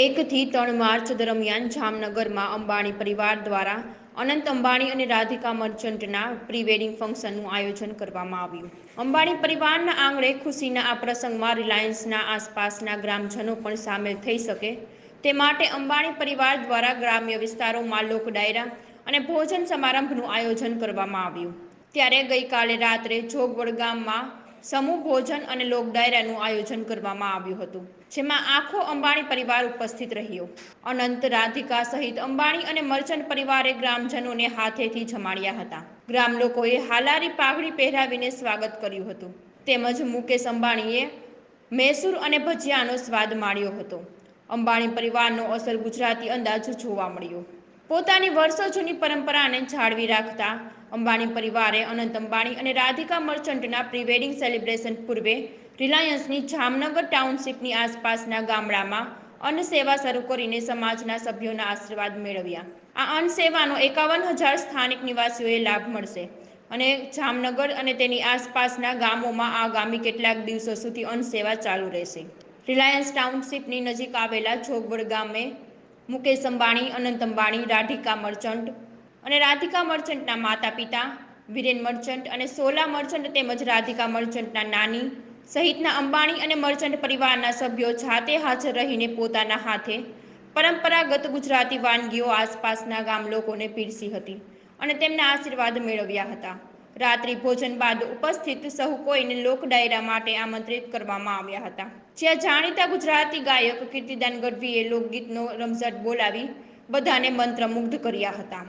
એકથી ત્રણ માર્ચ દરમિયાન જામનગરમાં અંબાણી પરિવાર દ્વારા અનંત અંબાણી અને રાધિકા મર્ચન્ટના પ્રી વેડિંગ ફંક્શનનું આયોજન કરવામાં આવ્યું. અંબાણી પરિવારના આંગણે ખુશીના આ પ્રસંગમાં રિલાયન્સના આસપાસના ગ્રામજનો પણ સામેલ થઈ શકે તે માટે અંબાણી પરિવાર દ્વારા ગ્રામ્ય વિસ્તારોમાં લોક ડાયરા અને ભોજન સમારંભનું આયોજન કરવામાં આવ્યું. ત્યારે ગઈકાલે રાત્રે જોગવડ ગામમાં સમૂહ ભોજન અને લોક ડાયરાનું આયોજન કરવામાં આવ્યું હતું, જેમાં આખો અંબાણી પરિવાર ઉપસ્થિત રહ્યો. અનંત રાધિકા સહિત અંબાણી અને મર્ચન્ટ પરિવારે ગ્રામજનોને હાથેથી જમાડ્યા હતા. ગ્રામ લોકોએ હાલારી પાઘડી પહેરાવીને સ્વાગત કર્યું હતું. તેમજ મુકેશ અંબાણીએ મૈસૂર અને ભજીયાનો સ્વાદ માણ્યો હતો. અંબાણી પરિવારનો અસર ગુજરાતી અંદાજ જોવા મળ્યો. પોતાની વર્ષો જૂની પરંપરાને જાળવી રાખતા અંબાણી પરિવારે અનંત અંબાણી અને રાધિકા મર્ચન્ટના પ્રી વેડિંગ સેલિબ્રેશન પૂર્વે રિલાયન્સની જામનગર ટાઉનશીપની આસપાસના ગામડામાં અન્ન સેવા શરૂ કરીને સમાજના સભ્યોના આશીર્વાદ મેળવ્યા. આ અન્ન સેવાનો એકાવન હજાર સ્થાનિક નિવાસીઓએ લાભ મળશે અને જામનગર અને તેની આસપાસના ગામોમાં આગામી કેટલાક દિવસો સુધી અન્ન સેવા ચાલુ રહેશે. રિલાયન્સ ટાઉનશીપની નજીક આવેલા જોગવડ ગામે મુકેશ અંબાણી, અનંત અંબાણી, રાધિકા મર્ચન્ટ અને રાધિકા મર્ચન્ટના માતા પિતા વિરેન મર્ચન્ટ અને સોલા મર્ચન્ટ તેમજ રાધિકા મર્ચન્ટના નાની સહિતના અંબાણી અને મર્ચન્ટ પરિવારના સભ્યો જાતે હાજર રહીને પોતાના હાથે પરંપરાગત ગુજરાતી વાનગીઓ આસપાસના ગામ લોકોને પીરસી હતી અને તેમના આશીર્વાદ મેળવ્યા હતા. રાત્રિ ભોજન બાદ ઉપસ્થિત સહુ કોઈને લોક ડાયરા માટે આમંત્રિત કરવામાં આવ્યા હતા. જ્યાં જાણીતા ગુજરાતી ગાયક કીર્તિદાન ગઢવીએ લોકગીતનો રમઝટ બોલાવી બધાને મંત્રમુગ્ધ કર્યા હતા.